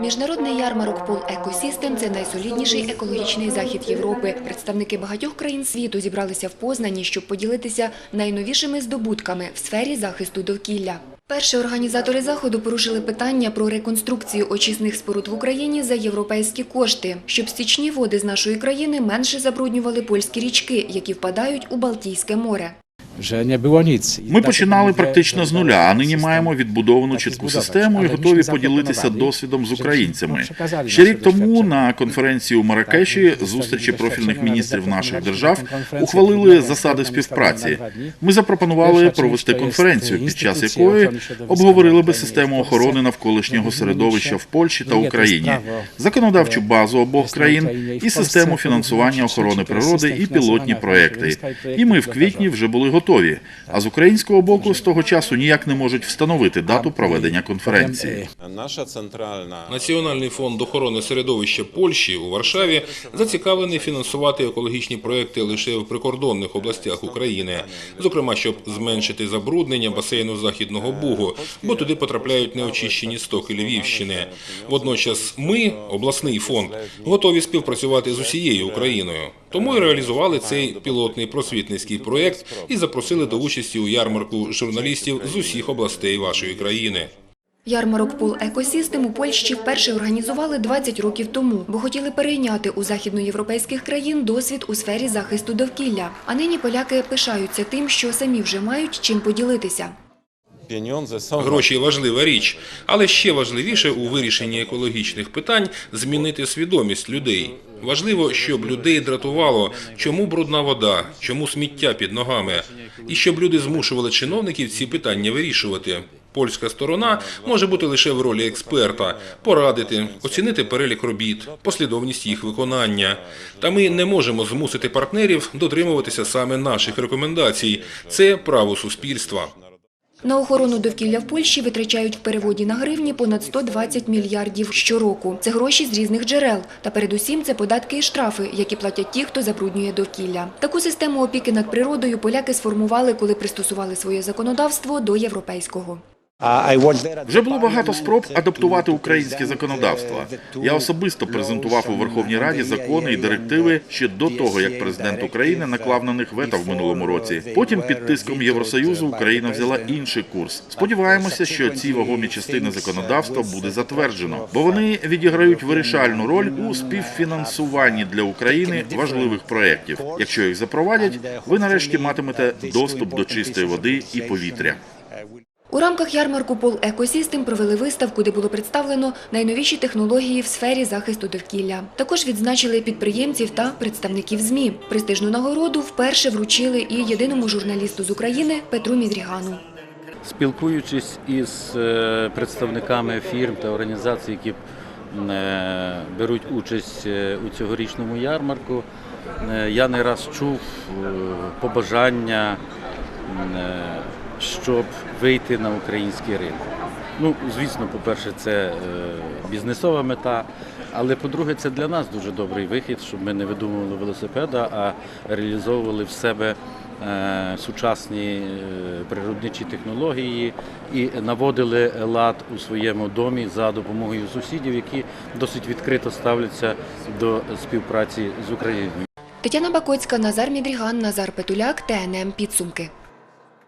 Міжнародний ярмарок Пол Екосістем це найсолідніший екологічний захід Європи. Представники багатьох країн світу зібралися в Познані, щоб поділитися найновішими здобутками в сфері захисту довкілля. Перші організатори заходу порушили питання про реконструкцію очисних споруд в Україні за європейські кошти, щоб стічні води з нашої країни менше забруднювали польські річки, які впадають у Балтійське море. Ми починали практично з нуля, а нині маємо відбудовану чітку систему і готові поділитися досвідом з українцями. Ще рік тому на конференції у Маракеші зустрічі профільних міністрів наших держав ухвалили засади співпраці. Ми запропонували провести – конференцію, під час якої обговорили би систему охорони навколишнього середовища в Польщі та це Україні, законодавчу е, базу обох країн і систему фінансування охорони – природи і пілотні проекти. І ми в квітні вже були готові. А з українського боку з того часу ніяк не можуть встановити дату проведення конференції. Наша центральна Національний фонд охорони середовища Польщі у Варшаві зацікавлений фінансувати екологічні проекти лише в прикордонних областях України, зокрема, щоб зменшити забруднення басейну Західного Бугу, бо туди потрапляють неочищені стоки Львівщини. Водночас ми, обласний фонд, готові співпрацювати з усією Україною. Тому і реалізували цей пілотний просвітницький проєкт і запросили до участі у ярмарку журналістів з усіх областей вашої країни. Ярмарок Пол Екосістем у Польщі вперше організували 20 років тому, бо хотіли перейняти у західноєвропейських країн досвід у сфері захисту довкілля. А нині поляки пишаються тим, що самі вже мають чим поділитися. Гроші важлива річ, але ще важливіше у вирішенні екологічних питань змінити свідомість людей. Важливо, щоб людей дратувало, чому брудна вода, чому сміття під ногами, і щоб люди змушували чиновників ці питання вирішувати. Польська сторона може бути лише в ролі експерта, порадити, оцінити перелік робіт, послідовність їх виконання. Та ми не можемо змусити партнерів дотримуватися саме наших рекомендацій. Це право суспільства. На охорону довкілля в Польщі витрачають в переводі на гривні понад 120 мільярдів щороку. Це гроші з різних джерел. Та передусім це податки і штрафи, які платять ті, хто забруднює довкілля. Таку систему опіки над природою поляки сформували, коли пристосували своє законодавство до європейського. Вже було багато спроб адаптувати українське законодавство. Я особисто презентував у Верховній Раді закони і директиви ще до того, як президент України наклав на них вето в минулому році. Потім під тиском Євросоюзу Україна взяла інший курс. Сподіваємося, що ці вагомі частини законодавства буде затверджено, бо вони відіграють вирішальну роль у співфінансуванні для України важливих проєктів. Якщо їх запровадять, ви нарешті матимете доступ до чистої води і повітря. У рамках ярмарку Пол Екосістем провели виставку, де було представлено найновіші технології в сфері захисту довкілля. Також відзначили підприємців та представників ЗМІ. Престижну нагороду вперше вручили і єдиному журналісту з України Петру Мідрігану. Спілкуючись із е, представниками фірм та організацій, які е, беруть участь е, у цьогорічному ярмарку, я не раз чув побажання, щоб вийти на український ринок. Ну, звісно, по-перше, це е, бізнесова мета, але по-друге, це для нас дуже добрий вихід, щоб ми не видумували велосипеда, а реалізовували в себе е, сучасні е, природничі технології і наводили лад у своєму домі за допомогою сусідів, які досить відкрито ставляться до співпраці з Україною. Тетяна Бакоцька, Назар Мідріган, Назар Петуляк, ТНМ Підсумки.